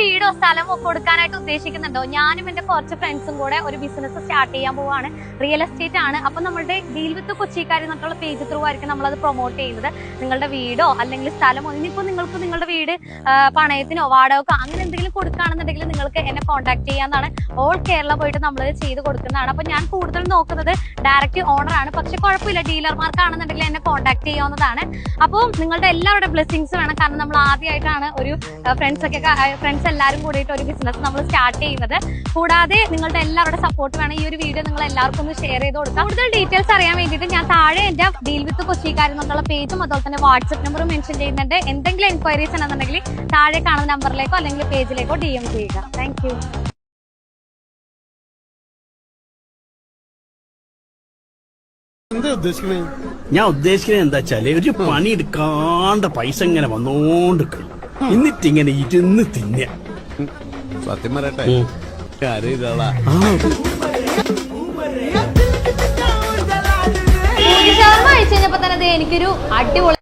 വീടോ സ്ഥലമോ കൊടുക്കാനായിട്ട് ഉദ്ദേശിക്കുന്നുണ്ടോ? ഞാനും എന്റെ കുറച്ച് ഫ്രണ്ട്സും കൂടെ ഒരു ബിസിനസ് സ്റ്റാർട്ട് ചെയ്യാൻ പോവാണ്. റിയൽ എസ്റ്റേറ്റ് ആണ്. അപ്പൊ നമ്മളുടെ ഡീൽ വിത്ത് കൊച്ചിക്കാരി എന്നുള്ള പേജ് ത്രൂ ആയിരിക്കും അത് പ്രൊമോട്ട് ചെയ്യുന്നത്. നിങ്ങളുടെ വീടോ അല്ലെങ്കിൽ സ്ഥലമോ ഇനിയിപ്പോ നിങ്ങൾക്ക് നിങ്ങളുടെ വീട് പണയത്തിനോ വാടകക്കോ അങ്ങനെ എന്തെങ്കിലും കൊടുക്കുകയാണെന്നുണ്ടെങ്കിൽ നിങ്ങൾക്ക് എന്നെ കോൺടാക്ട് ചെയ്യാന്നാണ് ഓൾ കേരള പോയിട്ട് നമ്മൾ ചെയ്ത് കൊടുക്കുന്നതാണ്. അപ്പൊ ഞാൻ കൂടുതൽ നോക്കുന്നത് ഡയറക്റ്റ് ഓണർ ആണ്. പക്ഷെ കുഴപ്പമില്ല. ഡീലർമാർക്കാണെന്നുണ്ടെങ്കിൽ എന്നെ കോൺടാക്ട് ചെയ്യാവുന്നതാണ്. അപ്പോൾ നിങ്ങളുടെ എല്ലാവരുടെ ബ്ലെസ്സിങ്സ് വേണം. കാരണം നമ്മൾ ആദ്യമായിട്ടാണ് ഒരു ഫ്രണ്ട്സ് ഒക്കെ ഫ്രണ്ട്സ് എല്ലാവരും കൂടിയിട്ട് ഒരു ബിസിനസ് നമ്മൾ സ്റ്റാർട്ട് ചെയ്യുന്നത്. കൂടാതെ നിങ്ങളുടെ എല്ലാവരുടെ സപ്പോർട്ട് വേണം. ഈ ഒരു വീഡിയോ നിങ്ങൾ എല്ലാവർക്കും ഒന്ന് ഷെയർ ചെയ്ത് കൊടുക്കാം. കൂടുതൽ ഡീറ്റെയിൽസ് അറിയാൻ വേണ്ടിയിട്ട് ഞാൻ താഴെ എന്റെ ഡീൽ വിത്ത് കൊച്ചിക്കാർ എന്നുള്ള പേജും അതുപോലെ തന്നെ വാട്സ്ആപ്പ് നമ്പറും മെൻഷൻ ചെയ്യുന്നുണ്ട്. എന്തെങ്കിലും എൻക്വയറീസ് ഉണ്ടെന്നുണ്ടെങ്കിൽ താഴെ കാണുന്ന നമ്പറിലേക്കോ അല്ലെങ്കിൽ പേജിലേക്കോ ഡി എം ചെയ്യുക. താങ്ക് ഞാൻ ഉദ്ദേശിക്കുന്നത് എന്താ വെച്ചാൽ ഒരു പണി എടുക്കാണ്ട പൈസ ഇങ്ങനെ വന്നോണ്ടിരിക്കണം എന്നിട്ട് ഇങ്ങനെ ഇരുന്ന് തിന്ന. സത്യം പറയട്ടെ. കാര്യം ഇതാളാ ഷവർമ കഴിച്ചു കഴിഞ്ഞപ്പോ തന്നെ ദേ എനിക്കൊരു അടിപൊളി